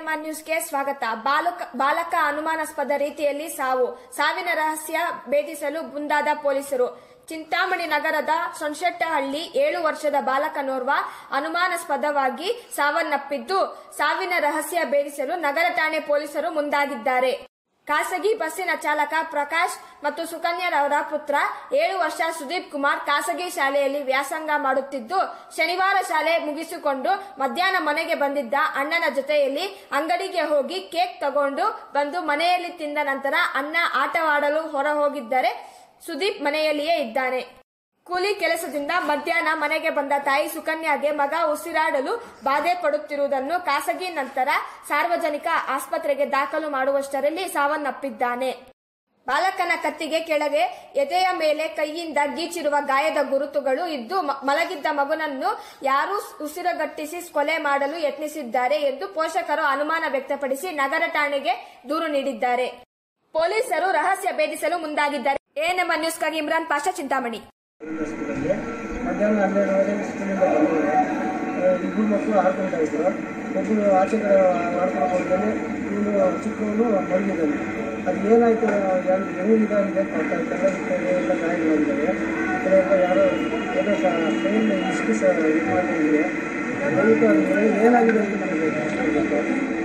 ANMR ನ್ಯೂಸ್ಗೆ ಸ್ವಾಗತ. ಬಾಲಕ ಬಾಲಕ ಅನುಮಾನಾಸ್ಪದ ರೀತಿಯಲ್ಲಿ ಸಾವು. ಸಾವಿನ ರಹಸ್ಯ ಭೇದಿಸಲು ಮುಂದಾದ ಪೊಲೀಸರು. ಚಿಂತಾಮಣಿ ನಗರದ ಸೊನ್ಶೆಟ್ಟಹಳ್ಳಿ ಏಳು ವರ್ಷದ ಬಾಲಕನೋರ್ವ ಅನುಮಾನಾಸ್ಪದವಾಗಿ ಸಾವನ್ನಪ್ಪಿದ್ದು, ಸಾವಿನ ರಹಸ್ಯ ಭೇದಿಸಲು ನಗರ ಠಾಣೆ ಪೊಲೀಸರು ಮುಂದಾಗಿದ್ದಾರೆ. ಖಾಸಗಿ ಬಸ್ಸಿನ ಚಾಲಕ ಪ್ರಕಾಶ್ ಮತ್ತು ಸುಕನ್ಯರವರ ಪುತ್ರ ಏಳು ವರ್ಷ ಸುದೀಪ್ ಕುಮಾರ್ ಖಾಸಗಿ ಶಾಲೆಯಲ್ಲಿ ವ್ಯಾಸಂಗ ಮಾಡುತ್ತಿದ್ದು, ಶನಿವಾರ ಶಾಲೆ ಮುಗಿಸಿಕೊಂಡು ಮಧ್ಯಾಹ್ನ ಮನೆಗೆ ಬಂದಿದ್ದ ಅಣ್ಣನ ಜೊತೆಯಲ್ಲಿ ಅಂಗಡಿಗೆ ಹೋಗಿ ಕೇಕ್ ತಗೊಂಡು ಬಂದು ಮನೆಯಲ್ಲಿ ತಿಂದ ನಂತರ ಅಣ್ಣ ಆಟವಾಡಲು ಹೊರ ಹೋಗಿದ್ದರೆ ಸುದೀಪ್ ಮನೆಯಲ್ಲಿಯೇ ಇದ್ದಾನೆ. ಕೂಲಿ ಕೆಲಸದಿಂದ ಮಧ್ಯಾಹ್ನ ಮನೆಗೆ ಬಂದ ತಾಯಿ ಸುಕನ್ಯಾಗೆ ಮಗ ಉಸಿರಾಡಲು ಬಾಧೆ ಪಡುತ್ತಿರುವುದನ್ನು ಖಾಸಗಿ ನಂತರ ಸಾರ್ವಜನಿಕ ಆಸ್ಪತ್ರೆಗೆ ದಾಖಲು ಮಾಡುವಷ್ಟರಲ್ಲಿ ಸಾವನ್ನಪ್ಪಿದ್ದಾನೆ. ಬಾಲಕನ ಕತ್ತಿಗೆ ಕೆಳಗೆ ಎದೆಯ ಮೇಲೆ ಕೈಯಿಂದ ಗೀಚಿರುವ ಗಾಯದ ಗುರುತುಗಳು ಇದ್ದು ಮಲಗಿದ್ದ ಮಗುನನ್ನು ಯಾರೂ ಉಸಿರುಗಟ್ಟಿಸಿ ಕೊಲೆ ಮಾಡಲು ಯತ್ನಿಸಿದ್ದಾರೆ ಎಂದು ಪೋಷಕರು ಅನುಮಾನ ವ್ಯಕ್ತಪಡಿಸಿ ನಗರ ಠಾಣೆಗೆ ದೂರು ನೀಡಿದ್ದಾರೆ. ಪೊಲೀಸರು ರಹಸ್ಯ ಭೇದಿಸಲು ಮುಂದಾಗಿದ್ದಾರೆ. ಎಎನ್ಎಂ ನ್ಯೂಸ್ಗಾಗಿ ಇಮ್ರಾನ್ ಪಾಷಾ ಚಿಂತಾಮಣಿ. ಸ್ಕೂಲಲ್ಲಿ ಮಧ್ಯಾಹ್ನ ಹನ್ನೆರಡುವರೆ ಸ್ಕೂಲಿಂದ ಬಂದಿದ್ದಾರೆ. ಇಬ್ಬರು ಮಕ್ಕಳು ಆಡ್ಕೊಳ್ತಾ ಇದ್ರು. ಒಬ್ಬರು ಆಚೆ ಕಡೆ ಆಡ್ಕೊಂಡು ಹೋಗ್ತಾನೆ ಇವನು ಚಿಕ್ಕವನು ಮಲಗಿದ್ದಾನೆ. ಅದು ಏನಾಯಿತು ಯಾರು ಹೆಂಗಿದೆ ಅಂತ ಕೊಡ್ತಾ ಇದ್ದಾರೆ ಈ ಕಡೆ ಎಲ್ಲ ಗಾಯಗಳಿದ್ದಾರೆ ಈ ಕಡೆ ಎಲ್ಲ ಯಾರೋ ಏನೋ ಟ್ರೈನ್ ಇಷ್ಟು ಸಹ ಇದು ಮಾಡಿದ್ರೆ ದಯವಿಟ್ಟು ಅದು ಏನಾಗಿದೆ ಅಂತ ನಮಗೆ ಗೊತ್ತಾಗಬೇಕು